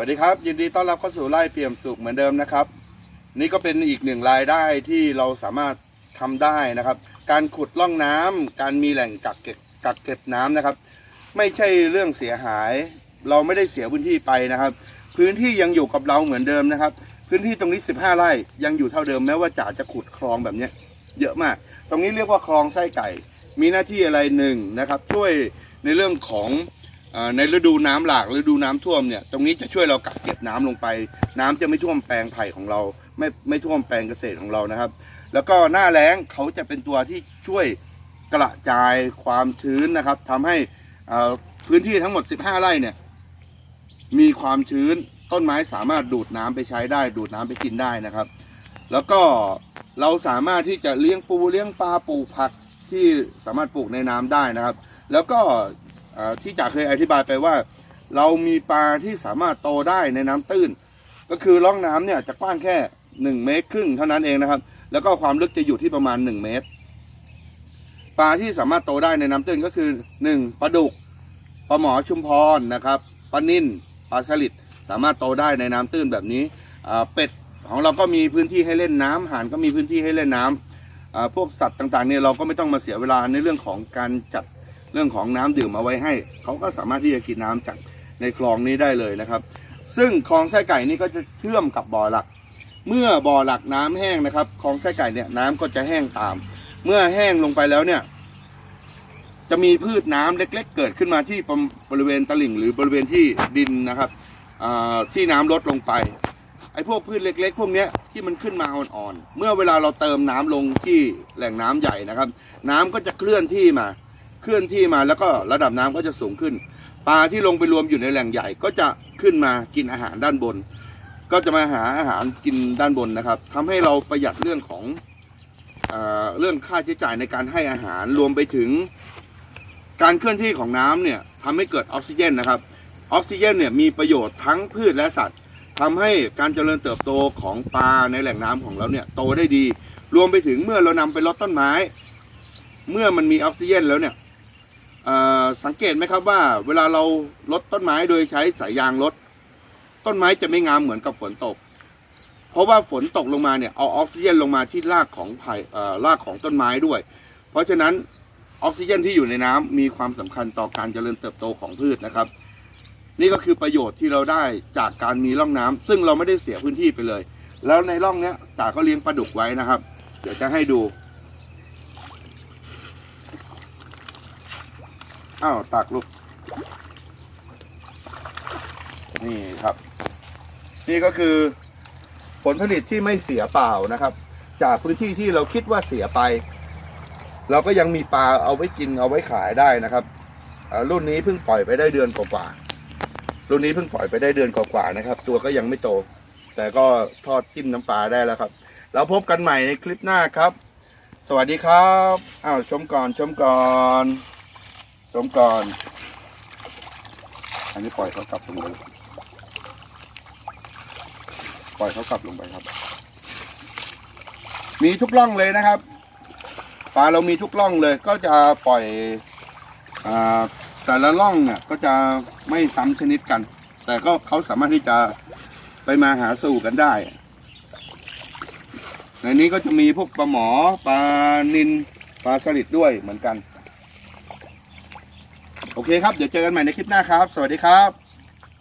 วัสดีครับ ยินดีต้อนรับเข้าสู่ไร่เปี่ยมสุขเหมือนเดิมนะครับ นี่ก็เป็นอีกหนึ่งรายได้ที่เราสามารถทำได้นะครับ การขุดร่องน้ำการมีแหล่งกักเก็บกักเก็บน้ำนะครับ ไม่ใช่เรื่องเสียหาย เราไม่ได้เสียพื้นที่ไปนะครับ พื้นที่ยังอยู่กับเราเหมือนเดิมนะครับ พื้นที่ตรงนี้ 15 ไร่ยังอยู่เท่าเดิมแม้ว่าจ่าจะขุดคลองแบบนี้เยอะมาก ตรงนี้เรียกว่าคลองไส้ไก่ มีหน้าที่อะไรหนึ่งนะครับ ช่วยในเรื่องของ ในฤดูน้ำหลากฤดูน้ำท่วมเนี่ยตรงนี้จะช่วยเรากักเก็บน้ำลงไป น้ำจะไม่ท่วมแปลงไผ่ของเรา ไม่ไม่ท่วมแปลงเกษตรของเรานะครับ แล้วก็หน้าแล้งเขาจะเป็นตัวที่ช่วยกระจายความชื้นนะครับทำให้พื้นที่ทั้งหมด 15 ไร่เนี่ยมีความชื้นต้นไม้สามารถดูดน้ำไปใช้ได้ ดูดน้ำไปกินได้นะครับ แล้วก็เราสามารถที่จะเลี้ยงปูเลี้ยงปลาปลูกผักที่สามารถปลูกในน้ำได้นะครับ แล้วก็อ่อ ที่จ่าเคยอธิบายไปว่า เรามีปลาที่สามารถโตได้ในน้ำตื้น ก็คือร่องน้ำเนี่ยจะกว้างแค่1เมตรครึ่งเท่านั้นเองนะครับ แล้วก็ความลึกจะอยู่ที่ประมาณ 1 เมตร ปลาที่สามารถโตได้ในน้ำตื้นก็คือ 1. ปลาดุกปลาหมอชุมพรนะครับปลานิ่นปลาสลิดสามารถโตได้ในน้ำตื้นแบบนี้เป็ดของเราก็มีพื้นที่ให้เล่นน้ำห่านก็มีพื้นที่ให้เล่นน้ำอ่าพวกสัตว์ต่างๆเนี่ยเราก็ไม่ต้องมาเสียเวลาในเรื่องของการจัด เรื่องของน้ำดื่มเอาไว้ให้ เขาก็สามารถที่จะกินน้ำจากในคลองนี้ได้เลยนะครับ ซึ่งคลองไส้ไก่นี่ก็จะเชื่อมกับบ่อหลัก เมื่อบ่อหลักน้ำแห้งนะครับคลองไส้ไก่เนี่ยน้ำก็จะแห้งตาม เมื่อแห้งลงไปแล้วเนี่ยจะมีพืชน้ำเล็ก ๆ เกิดขึ้นมาที่บริเวณตลิ่ง หรือบริเวณที่ดินนะครับที่น้ำลดลงไปไอ้พวกพืชเล็ก ๆ พวกนี้ที่มันขึ้นมาอ่อนๆเมื่อเวลาเราเติมน้ำลงที่แหล่งน้ำใหญ่นะครับ น้ำก็จะเคลื่อนที่มา เคลื่อนที่มาแล้วก็ระดับน้ำก็จะสูงขึ้น ปลาที่ลงไปรวมอยู่ในแหล่งใหญ่ก็จะขึ้นมากินอาหารด้านบน ก็จะมาหาอาหารกินด้านบนนะครับทำให้เราประหยัดเรื่องของเอเรื่องค่าใช้จ่ายในการให้อาหารรวมไปถึง การเคลื่อนที่ของน้ำเนี่ยทำให้เกิดออกซิเจนนะครับ ออกซิเจนเนี่ยมีประโยชน์ทั้งพืชและสัตว์ทำให้การเจริญเติบโตของปลาในแหล่งน้ำของเราเนี่ยโตได้ดี รวมไปถึงเมื่อเรานำไปลดต้นไม้ เมื่อมันมีออกซิเจนแล้วเนี่ย สังเกตไหมครับว่าเวลาเราลดต้นไม้โดยใช้สายยางลด ต้นไม้จะไม่งามเหมือนกับฝนตก เพราะว่าฝนตกลงมาเนี่ยเอาออกซิเจนลงมาที่รากของไผ่เอ่อรากของต้นไม้ด้วย เพราะฉะนั้นออกซิเจนที่อยู่ในน้ำมีความสำคัญต่อการเจริญเติบโตของพืชนะครับ นี่ก็คือประโยชน์ที่เราได้จากการมีร่องน้ำซึ่งเราไม่ได้เสียพื้นที่ไปเลย แล้วในร่องเนี้ยจ่าก็เลี้ยงปลาดุกไว้นะครับ เดี๋ยวจะให้ดู อ้าวตักลูก นี่ครับ นี่ก็คือ ผลผลิตที่ไม่เสียเปล่านะครับ จากพื้นที่ที่เราคิดว่าเสียไป เราก็ยังมีปลาเอาไว้กินเอาไว้ขายได้นะครับรุ่นนี้เพิ่งปล่อยไปได้เดือนกว่าๆรุ่นนี้เพิ่งปล่อยไปได้เดือนกว่าๆนะครับ ตัวก็ยังไม่โต แต่ก็ทอดจิ้มน้ำปลาได้แล้วครับ แล้วพบกันใหม่ในคลิปหน้าครับ สวัสดีครับ อ้าวชมก่อนชมก่อน มก่อน อันนี้ปล่อยเขากลับลงไปปล่อยเขากลับลงไปครับ มีทุกร่องเลยนะครับปลาเรามีทุกร่องเลย ก็จะปล่อยอแต่ละร่องเนี่ยก็จะไม่ซ้ำชนิดกัน แต่ก็เขาสามารถที่จะไปมาหาสู่กันได้ ในนี้ก็จะมีพวกปลาหมอปลานินปลาสลิดด้วยเหมือนกัน โอเคครับ เดี๋ยวเจอกันใหม่ในคลิปหน้าครับ สวัสดีครับ